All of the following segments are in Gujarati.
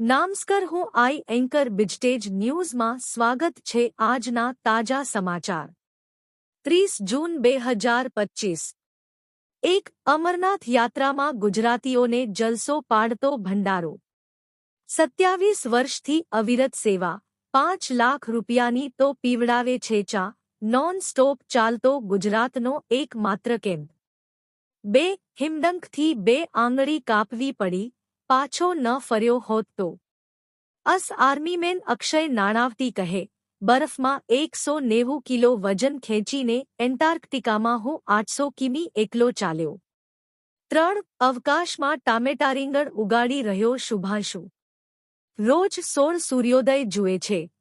નામસ્કર હું આઈ એન્કર બિજટેજ ન્યૂઝમાં સ્વાગત છે આજના તાજા સમાચાર ત્રીસ જૂન બે હજાર પચ્ચીસ એક અમરનાથ યાત્રામાં ગુજરાતીઓને જલસો પાડતો ભંડારો સત્યાવીસ વર્ષથી અવિરત સેવા પાંચ લાખ રૂપિયાની તો પીવડાવે છે ચા નોન સ્ટોપ ચાલતો ગુજરાતનો એકમાત્ર કેમ્પ બે હિમડંકથી બે આંગળી કાપવી પડી પાછો ન ફર્યો હોત તો. અસ આર્મીમેન અક્ષય નાણાવતી કહે, બરફમાં એકસો નેવું કિલો વજન ખેંચીને એન્ટાર્કટિકામાં હું આઠસો કિમી એકલો ચાલ્યો. ત્રણ અવકાશમાં ટામેટારીંગણ ઉગાડી રહ્યો શુભાંશુ. રોજ સોળ સૂર્યોદય જુએ છે.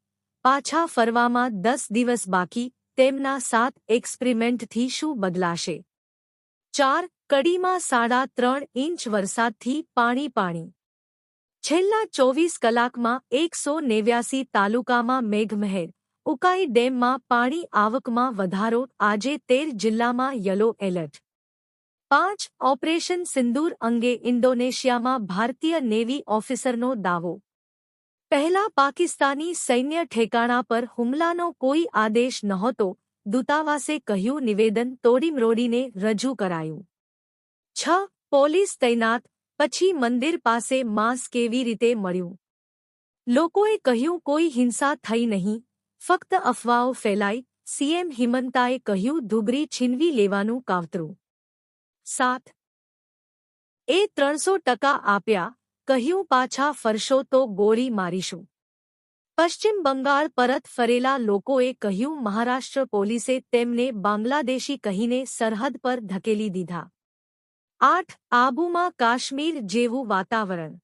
પાછા ફરવામાં દસ દિવસ બાકી, તેમના સાત એક્સપેરિમેન્ટથી શું બદલાશે? ચાર કડીમાં સાડા ત્રણ ઇંચ વરસાદથી પાણી પાણી. છેલ્લા ચોવીસ કલાકમાં એકસો નેવ્યાસી તાલુકામાં મેઘમહેર, ઉકાઈ ડેમમાં પાણી આવકમાં વધારો, આજે તેર જિલ્લામાં યલો એલર્ટ. પાંચ ઓપરેશન સિંદૂર અંગે ઇન્ડોનેશિયામાં ભારતીય નેવી ઓફિસરનો દાવો. પહેલા પાકિસ્તાની સૈન્ય ઠેકાણા પર હુમલાનો કોઈ આદેશ નહોતો દૂતાવાસે કહ્યું, નિવેદન તોડીમરોડીને રજૂ કરાયું. છ, પોલીસ તૈનાત, પછી મંદિર પાસે માંસ કેવી રીતે મળ્યું? લોકોએ કહ્યું, કોઈ હિંસા થઈ નહીં. ફક્ત અફવાઓ ફેલાઈ સીએમ હિમંતાએ કહ્યું, ધુબરી છીનવી લેવાનું કાવતરું. સાત, એ ત્રણસો ટકા આપ્યા. કહ્યું, પાછા ફરશો તો ગોળી મારીશું. પશ્ચિમ બંગાળ પરત ફરેલા લોકોએ કહ્યું, મહારાષ્ટ્ર પોલીસે તેમને બાંગ્લાદેશી કહીને સરહદ પર ધકેલી દીધા. આઠ, આબુમાં કાશ્મીર જેવું વાતાવરણ.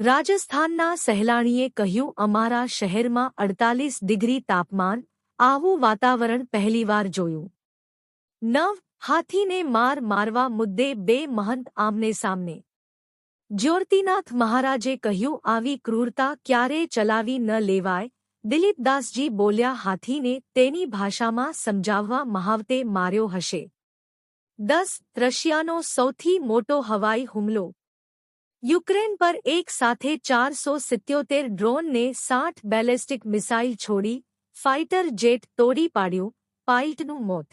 રાજસ્થાનના સહેલાણીએ કહ્યું, અમારા શહેરમાં અડતાલીસ ડિગ્રી તાપમાન, આવું વાતાવરણ પહેલીવાર જોયું. નવ, હાથીને માર મારવા મુદ્દે બે મહંત આમને સામને જ્યોતિનાથ મહારાજે કહ્યું, આવી ક્રૂરતા ક્યારેય ચલાવી ન લેવાય? દિલીપદાસજી બોલ્યા, હાથીને તેની ભાષામાં સમજાવવા મહાવતે માર્યો હશે. દસ, રશિયાનો સૌથી મોટો હવાઈ હુમલો. યુક્રેન પર એક સાથે ચારસો સિત્યોતેર ડ્રોનને સાઠ બેલેસ્ટિક મિસાઇલ છોડી ફાઇટર જેટ તોડી પાડ્યું, પાઇલટનું મોત.